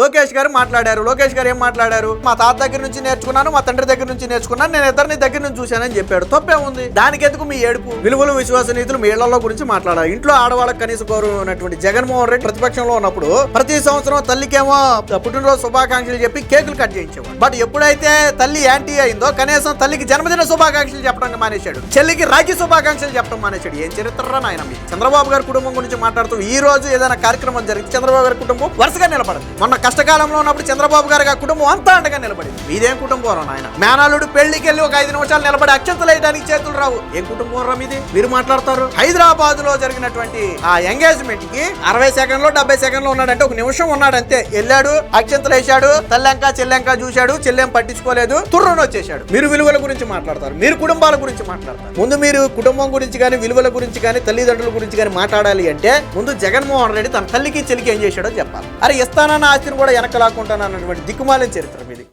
లోకేష్ గారు మాట్లాడారు లోకేష్ గారు ఏం మాట్లాడారు? మా తాత దగ్గర నుంచి నేర్చుకున్నాను మా తండ్రి దగ్గర నుంచి నేర్చుకున్నాను నేను ఇద్దరిని దగ్గర నుంచి చూశానని చెప్పాడు. తప్పే ఉంది. దానికి ఎందుకు మీ ఏడుపు? విలువలు విశ్వసనీయతలు మీ ఇళ్ళలో గురించి మాట్లాడారు ఇంట్లో ఆడవాళ్ళకి కనీస గౌరవం ఉన్నటువంటి జగన్మోహన్ రెడ్డి ప్రతిపక్షంలో ఉన్నప్పుడు ప్రతి సంవత్సరం తల్లికేమో పుట్టినరోజు శుభాకాంక్షలు చెప్పి కేకులు కట్ చేయించేవాడు. బట్ ఎప్పుడైతే తల్లి యాంటీ అయిందో కనీసం తల్లికి జన్మదిన శుభాకాంక్షలు చెప్పడం మానేశాడు. చెల్లికి రాఖీ శుభాకాంక్షలు చెప్పడం మానేశాడు. ఏం చరిత్ర నాయన మీ? చంద్రబాబు గారి కుటుంబం గురించి మాట్లాడుతూ ఈ రోజు ఏదైనా కార్యక్రమం జరిగితే చంద్రబాబు గారి కుటుంబం వరుసగా నిలబడింది. మొన్న కష్టకాలంలో ఉన్నప్పుడు చంద్రబాబు గారు ఆ కుటుంబం అంతా అండగా నిలబడింది. మీదేం కుటుంబం రా నాయన? మేనాలుడు పెళ్ళికి వెళ్ళి ఒక ఐదు నిమిషాలు నిలబడి అక్షంతలు వేయడానికి చేతులు రావు. ఏం కుటుంబం రా మీది? మీరు మాట్లాడతారు? హైదరాబాద్లో జరిగినటువంటి ఆ ఎంగేజ్మెంట్కి అరవై సెకండ్లో డెబ్బై సెకండ్లో ఉన్నాడంటే ఒక నిమిషం ఉన్నాడు అంతే వెళ్ళాడు అక్షంతలు వేసాడు తల్లెంక చెల్లెంక చూశాడు చెల్లెం పట్టించుకోలేదు తుర్రను వచ్చేసాడు మీరు విలువల గురించి మాట్లాడతారు. మీరు కుటుంబాల గురించి మాట్లాడతారు. ముందు మీరు కుటుంబం గురించి కానీ విలువల గురించి కానీ తల్లిదండ్రుల గురించి కానీ మాట్లాడాలి అంటే ముందు జగన్మోహన్ రెడ్డి తన తల్లికి చెల్లికి ఏం చేశాడో చెప్పాలి. అరే ఇస్తానన్న ఆస్తి కూడా వెనక లాక్కుంటానన్నటువంటి దిక్కుమాలిన చరిత్ర మీది.